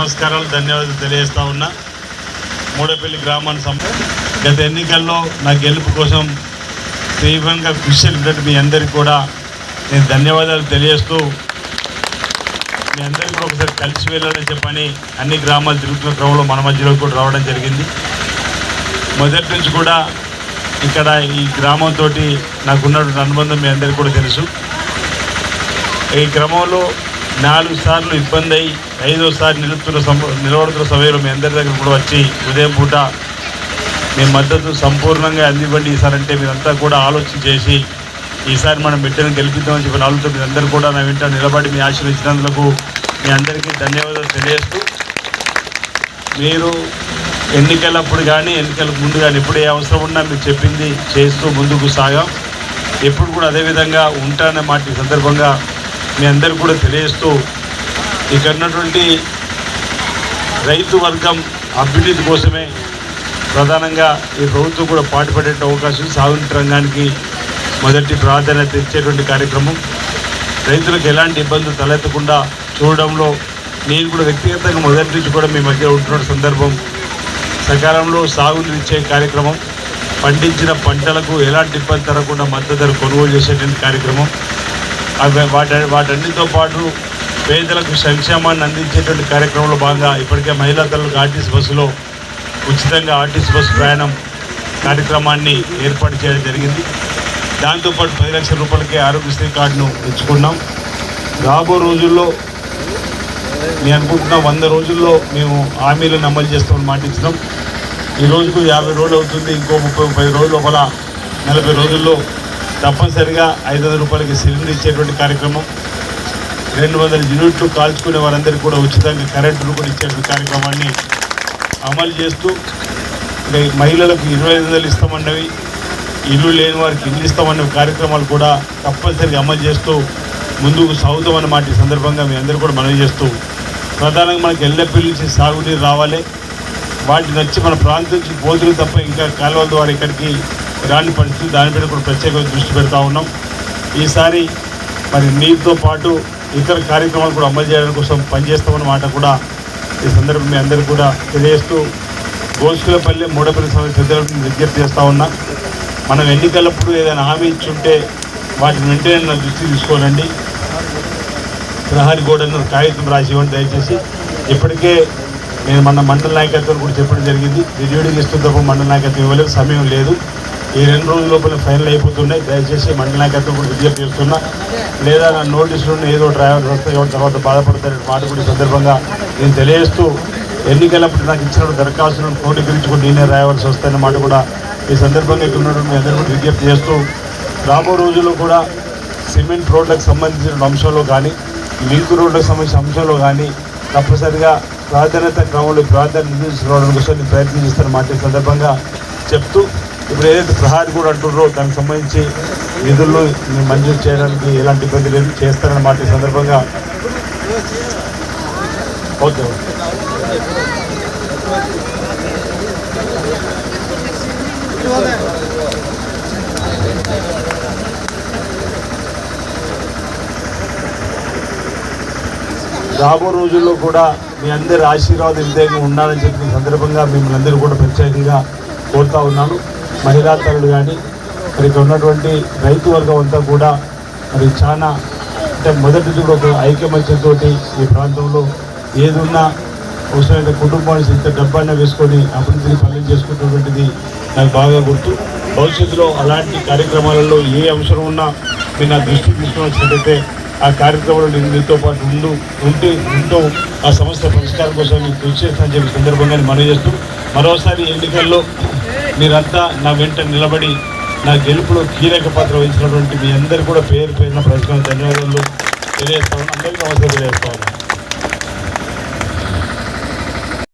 నమస్కారాలు ధన్యవాదాలు తెలియజేస్తా ఉన్నా. మూడపల్లి గ్రామాన్ని సం గత ఎన్నికల్లో నా గెలుపు కోసం తీవ్రంగా కృషి చేసినటువంటి మీ అందరికీ కూడా నేను ధన్యవాదాలు తెలియజేస్తూ మీ అందరికీ కూడా ఒకసారి కలిసి వెళ్ళాలని చెప్పని అన్ని గ్రామాలు తిరుగుతున్న క్రమంలో మన మధ్యలో కూడా రావడం జరిగింది. మొదటి నుంచి కూడా ఇక్కడ ఈ గ్రామంతో నాకున్నటువంటి అనుబంధం మీ అందరికీ కూడా తెలుసు. ఈ క్రమంలో నాలుగు సార్లు ఇబ్బంది అయి ఐదోసారి నిలుపుతున్న నిలబడుతున్న సమయంలో మీ అందరి దగ్గర కూడా వచ్చి ఉదయం పూట మీ మద్దతు సంపూర్ణంగా అందివ్వండి. ఈసారంటే మీరంతా కూడా ఆలోచన చేసి ఈసారి మనం బిడ్డను గెలిపిద్దామని చెప్పిన ఆలోచన మీరందరూ కూడా నా వెంట నిలబడి మీ ఆశీర్వదించినందుకు మీ అందరికీ ధన్యవాదాలు తెలియజేస్తూ మీరు ఎన్నికలప్పుడు కానీ ఎన్నికలకు ముందు కానీ ఎప్పుడు ఏ అవసరం ఉన్నా మీరు చెప్పింది చేస్తూ ముందుకు సాగాం. ఎప్పుడు కూడా అదేవిధంగా ఉంటాననే మాట ఈ సందర్భంగా మీ అందరికి కూడా తెలియజేస్తూ ఇక్కడ ఉన్నటువంటి రైతు వర్గం అభ్యున్నతి కోసమే ప్రధానంగా ఈ ప్రభుత్వం కూడా పాటుపడే అవకాశం సాగునీటి రంగానికి మొదటి ప్రాధాన్యత ఇచ్చేటువంటి కార్యక్రమం. రైతులకు ఎలాంటి ఇబ్బందులు తలెత్తకుండా చూడడంలో నేను కూడా వ్యక్తిగతంగా మొదటి నుంచి కూడా మీ మధ్య ఉంటున్న సందర్భం సకాలంలో సాగునీరు ఇచ్చే కార్యక్రమం పండించిన పంటలకు ఎలాంటి ఇబ్బంది తరగకుండా మద్దతు ధర కొనుగోలు చేసేటువంటి కార్యక్రమం అవి వాటి వాటన్నిటితో పాటు పేదలకు సంక్షేమాన్ని అందించేటువంటి కార్యక్రమంలో భాగంగా ఇప్పటికే మహిళా తల్లులకు ఆర్టీసీ బస్సులో ఉచితంగా ఆర్టీసీ బస్సు ప్రయాణం కార్యక్రమాన్ని ఏర్పాటు చేయడం జరిగింది. దాంతోపాటు పది లక్షల రూపాయలకి ఆరోగ్యశ్రీ కార్డును ఇచ్చుకున్నాం రాబో రోజుల్లో నేను అనుకుంటున్న వంద రోజుల్లో మేము హామీలను అమలు చేస్తామని మాట ఇచ్చినాం ఈ రోజుకు యాభై రోజులు అవుతుంది ఇంకో ముప్పై ముప్పై రోజుల లోపల నలభై రోజుల్లో తప్పనిసరిగా ఐదు వందల రూపాయలకి సిలిండర్ ఇచ్చేటువంటి కార్యక్రమం. రెండు వందల యూనిట్లు కాల్చుకునే వారందరికీ కూడా ఉచితంగా కరెంటును కూడా ఇచ్చేటువంటి కార్యక్రమాన్ని అమలు చేస్తూ మహిళలకు ఇరవై ఐదు వందలు ఇస్తామన్నవి ఇల్లు లేని వారికి ఇల్లు ఇస్తామన్న కార్యక్రమాలు కూడా తప్పనిసరిగా అమలు చేస్తూ ముందుకు సాగుతామన్న మాట ఈ సందర్భంగా మీ అందరూ కూడా మనవి చేస్తూ ప్రధానంగా మనకి ఎల్లపిల్లి నుంచి సాగునీరు రావాలి. వాటిని వచ్చి మన ప్రాంతం నుంచి పోతులు తప్ప ఇంకా కాలువల ద్వారా ఇక్కడికి రాని పరిస్థితి దానిపైన కూడా ప్రత్యేకంగా దృష్టి పెడతా ఉన్నాం. ఈసారి మరి నీటితో పాటు ఇతర కార్యక్రమాలు కూడా అమలు చేయడం కోసం పనిచేస్తామన్న మాట కూడా ఈ సందర్భం మీ అందరికీ కూడా తెలియజేస్తూ గోసుకులపల్లి మూడపల్లి సమస్య పెద్దలకు విజ్ఞప్తి చేస్తూ ఉన్నా. మనం ఎన్నికలప్పుడు ఏదైనా హామీ ఇచ్చుంటే వాటిని వెంటనే నా దృష్టి తీసుకోనండి. ప్రహారి గోడను కాగితం రాసి ఇవ్వండి దయచేసి. ఇప్పటికే నేను మన మండల నాయకత్వం కూడా చెప్పడం జరిగింది. రెడ్యూడింగ్ ఇస్తుంది తప్ప మండల నాయకత్వం ఇవ్వలేదు సమయం లేదు. ఈ రెండు రోజుల లోపల ఫైనల్ అయిపోతున్నాయి. దయచేసి మండల నాయకత్వం కూడా విజ్ఞప్తి చేస్తున్నా. లేదా నా నోటీసులు ఏదో డ్రైవర్ వస్తే తర్వాత బాధపడతారనే మాట కూడా సందర్భంగా నేను తెలియజేస్తూ ఎన్నికలప్పుడు నాకు ఇచ్చిన దరఖాస్తులను క్రోడీకరించుకుని నేనే రాయవలసి వస్తాయన్న మాట కూడా ఈ సందర్భంగా ఇక్కడ ఉన్నటువంటి అందరూ కూడా విజ్ఞప్తి చేస్తూ రాబో రోజుల్లో కూడా సిమెంట్ రోడ్లకు సంబంధించిన అంశంలో కానీ లింక్ రోడ్లకు సంబంధించిన అంశంలో కానీ తప్పనిసరిగా ప్రాధాన్యత క్రమంలో ప్రాధాన్యత తీసుకోవడం కోసం నేను ప్రయత్నం చేస్తాను మాట సందర్భంగా చెప్తూ ఇప్పుడు ఏదైతే ప్రహారీ కూడా అంటున్నారో దానికి సంబంధించి నిధులు మంజూరు చేయడానికి ఎలాంటి ఇబ్బంది లేదు చేస్తారని మాట సందర్భంగా ఓకే. ఓకే రాబో రోజుల్లో కూడా మీ అందరి ఆశీర్వాదం ఇంతగా ఉండాలని చెప్పిన సందర్భంగా మిమ్మల్ని అందరూ కూడా ప్రత్యేకంగా కోరుతా ఉన్నాను. మహిళా తరుడు కానీ మరి ఇక్కడ ఉన్నటువంటి రైతు వర్గం అంతా కూడా మరి చాలా అంటే మొదటి నుంచి కూడా ఒక ఐకమత్యంతో ఈ ప్రాంతంలో ఏదున్నా అవసరమైన కుటుంబానికి ఇంత డబ్బైనా వేసుకొని అభివృద్ధిని పనులు చేసుకుంటున్నటువంటిది నాకు బాగా గుర్తు. భవిష్యత్తులో అలాంటి కార్యక్రమాలలో ఏ అవసరం ఉన్నా మీరు నా దృష్టికి తీసుకున్నట్లయితే ఆ కార్యక్రమంలో నేను మీతో పాటు ఉండు ఉంటూ ఉంటూ ఆ సమస్య పరిష్కారం కోసం నేను కృషి చేస్తానని చెప్పి సందర్భంగా నేను మనవి చేస్తూ మరోసారి ఎన్నికల్లో మీరంతా నా వెంట నిలబడి నా గెలుపులో కీలక పాత్ర వహించినటువంటి మీ అందరు కూడా పేరు పేరున ప్రజలకు ధన్యవాదాలు తెలియజేస్తాను అందరికీ నమస్కారం తెలియజేస్తాను